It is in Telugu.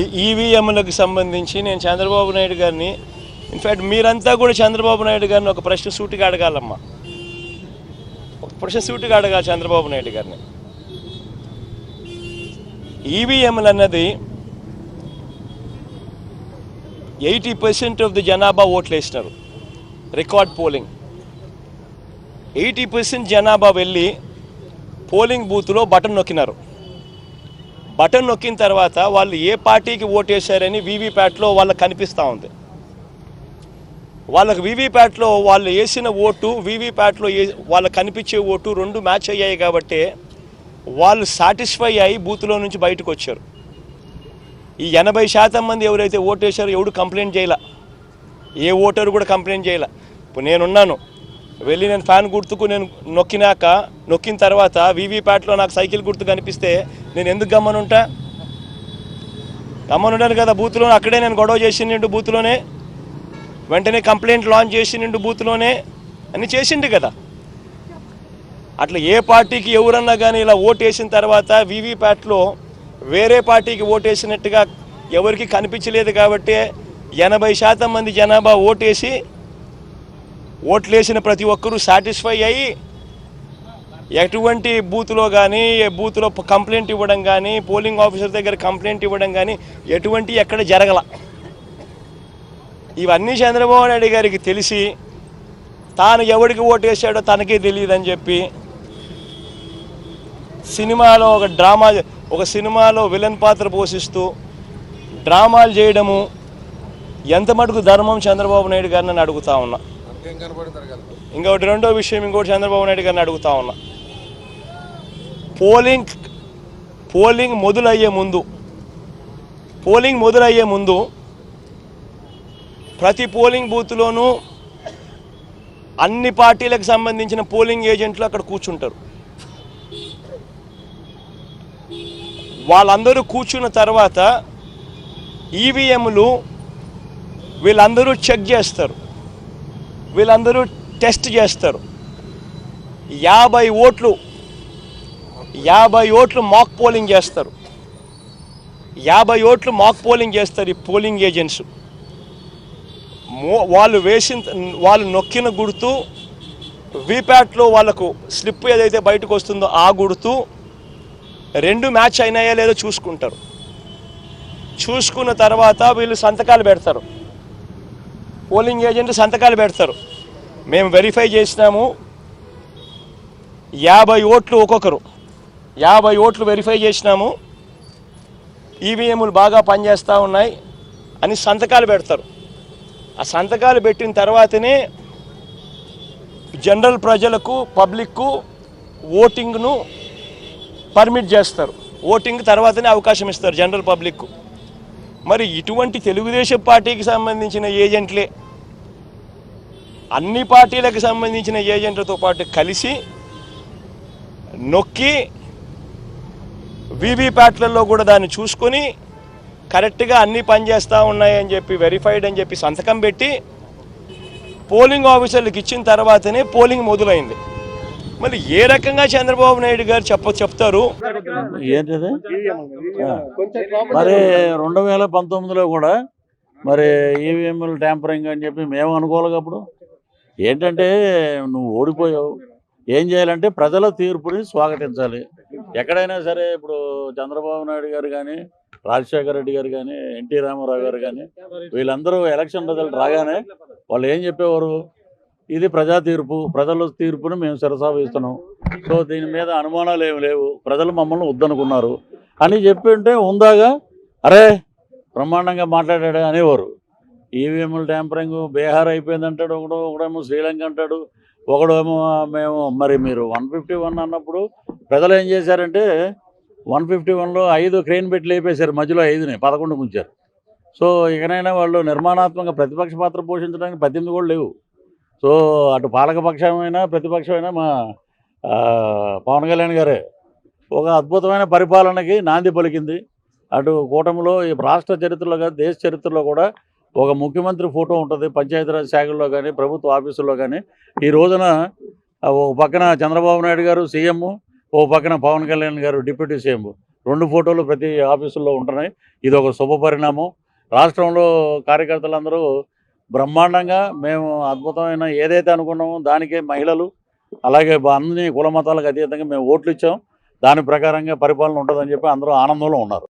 ఈ ఈవీఎంలకు సంబంధించి నేను చంద్రబాబు నాయుడు గారిని ఇన్ఫ్యాక్ట్ మీరంతా కూడా చంద్రబాబు నాయుడు గారిని ఒక ప్రశ్న సూటిగా అడగాలమ్మా. ఒక ప్రశ్న సూటిగా అడగాలి చంద్రబాబు నాయుడు గారిని. ఈవీఎంలు అన్నది ఎయిటీ పర్సెంట్ ఆఫ్ ది జనాభా ఓట్లు వేసినారు రికార్డ్ పోలింగ్. ఎయిటీ పర్సెంట్ జనాభా వెళ్ళి పోలింగ్ బూత్లో బటన్ నొక్కినారు. బటన్ నొక్కిన తర్వాత వాళ్ళు ఏ పార్టీకి ఓటేశారని వీవీప్యాట్లో వాళ్ళకి కనిపిస్తూ ఉంది. వాళ్ళకి వీవీప్యాట్లో వాళ్ళు వేసిన ఓటు వీవీప్యాట్లో వాళ్ళకి కనిపించే ఓటు రెండు మ్యాచ్ అయ్యాయి కాబట్టి వాళ్ళు సాటిస్ఫై అయ్యి బూత్లో నుంచి బయటకు వచ్చారు. ఈ ఎనభై శాతం మంది ఎవరైతే ఓటేశారో ఎవడు కంప్లైంట్ చేయలే? ఏ ఓటరు కూడా కంప్లైంట్ చేయలే? ఇప్పుడు నేనున్నాను. వెళ్ళి నేను ఫ్యాన్ గుర్తుకు నేను నొక్కినాక నొక్కిన తర్వాత వీవీప్యాట్లో నాకు సైకిల్ గుర్తు కనిపిస్తే నేను ఎందుకు గమ్మనుంటా? గమ్మనుంటాను కదా బూత్లో అక్కడే నేను గొడవ చేసిండు బూత్లోనే. వెంటనే కంప్లైంట్ లాంచ్ చేసిండు బూత్లోనే. అన్ని చేసిండు కదా. అట్లా ఏ పార్టీకి ఎవరన్నా కానీ ఇలా ఓటేసిన తర్వాత వీవీప్యాట్లో వేరే పార్టీకి ఓటేసినట్టుగా ఎవరికి కనిపించలేదు కాబట్టి ఎనభై శాతం మంది జనాభా ఓటేసి ఓట్లేసిన ప్రతి ఒక్కరూ సాటిస్ఫై అయ్యి ఎటువంటి బూత్లో కానీ బూత్లో కంప్లైంట్ ఇవ్వడం కానీ పోలింగ్ ఆఫీసర్ దగ్గర కంప్లైంట్ ఇవ్వడం కానీ ఎటువంటి ఎక్కడ జరగల. ఇవన్నీ చంద్రబాబు నాయుడు గారికి తెలిసి తాను ఎవరికి ఓటేసాడో తనకే తెలియదని చెప్పి సినిమాలో ఒక డ్రామా ఒక సినిమాలో విలన్ పాత్ర పోషిస్తూ డ్రామాలు చేయడము ఎంత మటుకు ధర్మం చంద్రబాబు నాయుడు గారిని అడుగుతా ఉన్నా. ఇంకొకటి రెండో విషయం ఇంకోటి చంద్రబాబు నాయుడు గారిని అడుగుతా ఉన్నా. పోలింగ్ పోలింగ్ మొదలయ్యే ముందు పోలింగ్ మొదలయ్యే ముందు ప్రతి పోలింగ్ బూత్లోనూ అన్ని పార్టీలకు సంబంధించిన పోలింగ్ ఏజెంట్లు అక్కడ కూర్చుంటారు. వాళ్ళందరూ కూర్చున్న తర్వాత ఈవీఎంలు వీళ్ళందరూ చెక్ చేస్తారు. వీళ్ళందరూ టెస్ట్ చేస్తారు. యాభై ఓట్లు యాభై ఓట్లు మాక్ పోలింగ్ చేస్తారు. యాభై ఓట్లు మాక్ పోలింగ్ చేస్తారు ఈ పోలింగ్ ఏజెంట్స్ మో- వాళ్ళు వేసిన వాళ్ళు నొక్కిన గుర్తు వీప్యాట్లో వాళ్ళకు స్లిప్ ఏదైతే బయటకు వస్తుందో ఆ గుర్తు రెండు మ్యాచ్ అయినాయా లేదో చూసుకుంటారు. చూసుకున్న తర్వాత వీళ్ళు సంతకాలు పెడతారు. పోలింగ్ ఏజెంట్ సంతకాలు పెడతారు. మేము వెరిఫై చేసినాము. యాభై ఓట్లు ఒక్కొక్కరు. యాభై ఓట్లు వెరిఫై చేసినాము. ఈవీఎంలు బాగా పనిచేస్తూ ఉన్నాయి అని సంతకాలు పెడతారు. ఆ సంతకాలు పెట్టిన తర్వాతనే జనరల్ ప్రజలకు పబ్లిక్కు ఓటింగ్ను పర్మిట్ చేస్తారు. ఓటింగ్ తర్వాతనే అవకాశం ఇస్తారు జనరల్ పబ్లిక్కు. మరి ఇటువంటి తెలుగుదేశం పార్టీకి సంబంధించిన ఏజెంట్లే అన్ని పార్టీలకు సంబంధించిన ఏజెంట్లతో పాటు కలిసి నొక్కి వీవీప్యాట్లలో కూడా దాన్ని చూసుకొని కరెక్ట్గా అన్నీ పనిచేస్తూ ఉన్నాయని చెప్పి వెరిఫైడ్ అని చెప్పి సంతకం పెట్టి పోలింగ్ ఆఫీసర్లకు ఇచ్చిన తర్వాతనే పోలింగ్ మొదలైంది. మరి ఏ రకంగా చంద్రబాబు నాయుడు గారు చెప్ప చెప్తారు? ఏంటిది. మరి రెండు వేల పంతొమ్మిదిలో కూడా మరి ఈవీఎంలు ట్యాంపరింగ్ అని చెప్పి మేము అనుకోవాలి అప్పుడు. ఏంటంటే నువ్వు ఓడిపోయావు. ఏం చేయాలంటే ప్రజల తీర్పుని స్వాగతించాలి. ఎక్కడైనా సరే ఇప్పుడు చంద్రబాబు నాయుడు గారు కానీ రాజశేఖర రెడ్డి గారు కానీ ఎన్టీ రామారావు గారు కానీ వీళ్ళందరూ ఎలక్షన్ రిజల్ట్ రాగానే వాళ్ళు ఏం చెప్పేవారు? ఇది ప్రజా తీర్పు ప్రజల తీర్పుని మేము శిరసావిస్తున్నాం సో దీని మీద అనుమానాలు ఏమి లేవు. ప్రజలు మమ్మల్ని వద్దనుకున్నారు. అని చెప్పి ఉంటే ఉందాగా అరే బ్రహ్మాండంగా మాట్లాడాడు అనేవారు. ఈవీఎంలు ట్యాంపరింగ్ బీహార్ అయిపోయింది అంటాడు ఒకడు ఒకడేమో శ్రీలంక అంటాడు ఒకడేమో మేము మరి మీరు వన్ ఫిఫ్టీ వన్ అన్నప్పుడు ప్రజలు ఏం చేశారంటే వన్ ఫిఫ్టీ వన్లో ఐదు క్రెయిన్ పెట్టి లేపేశారు మధ్యలో ఐదుని పదకొండు ఉంచారు సో ఇకనైనా వాళ్ళు నిర్మాణాత్మక ప్రతిపక్ష పాత్ర పోషించడానికి పద్దెనిమిది కూడా లేవు. సో అటు పాలకపక్షమైనా ప్రతిపక్షమైనా మా పవన్ కళ్యాణ్ గారే ఒక అద్భుతమైన పరిపాలనకి నాంది పలికింది. అటు కూటమిలో ఈ రాష్ట్ర చరిత్రలో కానీ దేశ చరిత్రలో కూడా ఒక ముఖ్యమంత్రి ఫోటో ఉంటుంది పంచాయతీరాజ్ శాఖల్లో కానీ ప్రభుత్వ ఆఫీసుల్లో కానీ. ఈ రోజున ఒక పక్కన చంద్రబాబు నాయుడు గారు సీఎం ఓ పక్కన పవన్ కళ్యాణ్ గారు డిప్యూటీ సీఎం. రెండు ఫోటోలు ప్రతి ఆఫీసుల్లో ఉంటున్నాయి. ఇది ఒక శుభ పరిణామం. రాష్ట్రంలో కార్యకర్తలందరూ బ్రహ్మాండంగా మేము అద్భుతమైన ఏదైతే అనుకున్నామో దానికే మహిళలు అలాగే అన్ని కుల మతాలకు అతీతంగా మేము ఓట్లు ఇచ్చాం. దాని ప్రకారంగా పరిపాలన ఉంటుందని చెప్పి అందరూ ఆనందంలో ఉన్నారు.